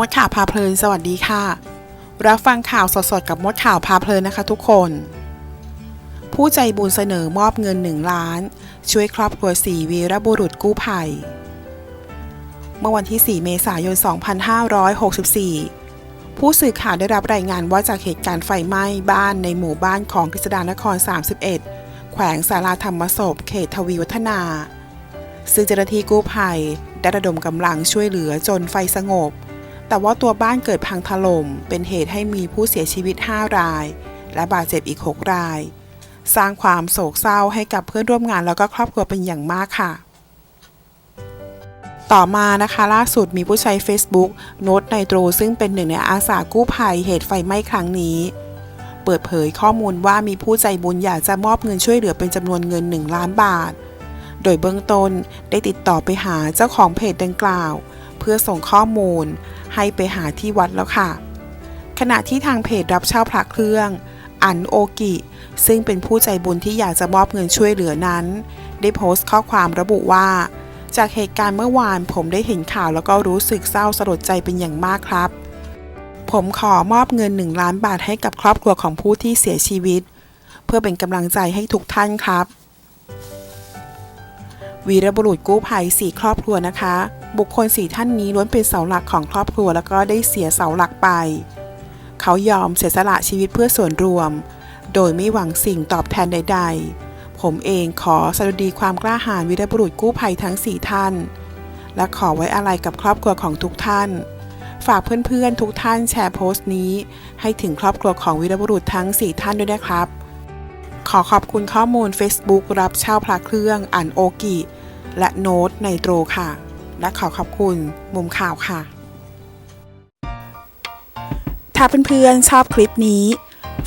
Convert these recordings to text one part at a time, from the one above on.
มดข่าวพาเพลิน สวัสดีค่ะ รับฟังข่าวสดๆกับมดข่าวพาเพลินนะคะทุกคน ผู้ใจบุญเสนอมอบเงิน 1 ล้าน ช่วยครอบครัวสี่วีรบุรุษกู้ภัย เมื่อวันที่ 4 เมษายน 2564 ผู้สื่อข่าวได้รับรายงานว่าจากเหตุการณ์ไฟไหม้บ้านในหมู่บ้านของกฤษดานคร 31 แขวงสาราธรรมศพเขตทวีวัฒนา ซึ่งเจ้าหน้าที่กู้ภัยได้ระดมกำลังช่วยเหลือจนไฟสงบ แต่ว่าตัวบ้านเกิดพังถล่มเป็นเหตุให้มีผู้เสียชีวิต 5 ราย และบาดเจ็บอีก 6 ราย สร้างความโศกเศร้าให้กับเพื่อนร่วมงานแล้วก็ครอบครัวเป็นอย่างมากค่ะ ต่อมานะคะล่าสุดมีผู้ใช้ Facebook โน้ตไนโตรซึ่งเป็นหนึ่งในอาสากู้ภัยเหตุไฟไหม้ครั้งนี้เปิดเผยข้อมูลว่ามีผู้ใจบุญอยากจะมอบเงินช่วยเหลือเป็นจำนวนเงิน 1 ล้านบาท โดยเบื้องต้นได้ติดต่อไปหาเจ้าของเพจดังกล่าว เพื่อส่งข้อมูล ให้ไปหาที่วัดแล้วค่ะ ขณะที่ทางเพจรับเช่าพระเครื่อง อันโอกิ ซึ่งเป็นผู้ใจบุญที่อยากจะมอบเงินช่วยเหลือนั้น ได้โพสต์ข้อความระบุว่า จากเหตุการณ์เมื่อวานผมได้เห็นข่าวแล้วก็รู้สึกเศร้าสลดใจเป็นอย่างมากครับ ผมขอมอบเงิน 1 ล้านบาทให้กับครอบครัวของผู้ที่เสียชีวิต เพื่อเป็นกำลังใจให้ทุกท่านครับวีรบุรุษกู้ภัยสี่ครอบครัวนะคะ บุคคลสี่ท่านนี้ล้วนเป็นเสาหลักของครอบครัวแล้วก็ได้เสียเสาหลักไป เขายอมเสียสละชีวิตเพื่อส่วนรวม โดยไม่หวังสิ่งตอบแทนใด ๆ ผมเองขอสดุดีความกล้าหาญวีรบุรุษกู้ภัยทั้ง4ท่าน และขอไว้อะไรกับครอบครัวของทุกท่าน ฝากเพื่อนๆทุกท่านแชร์โพสต์นี้ ให้ถึงครอบครัวของวีรบุรุษทั้ง4ท่านด้วยนะครับ ขอขอบคุณข้อมูล Facebook รับเช่าพระเครื่องอันโอกิและโน้ตไนโตรค่ะ และขอขอบคุณมุมข่าวค่ะ ถ้าเพื่อนๆชอบคลิปนี้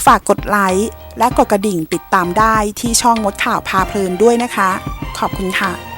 ฝากกดไลค์และกดกระดิ่งติดตามได้ที่ช่องมดข่าวพาเพลินด้วยนะคะ ขอบคุณค่ะ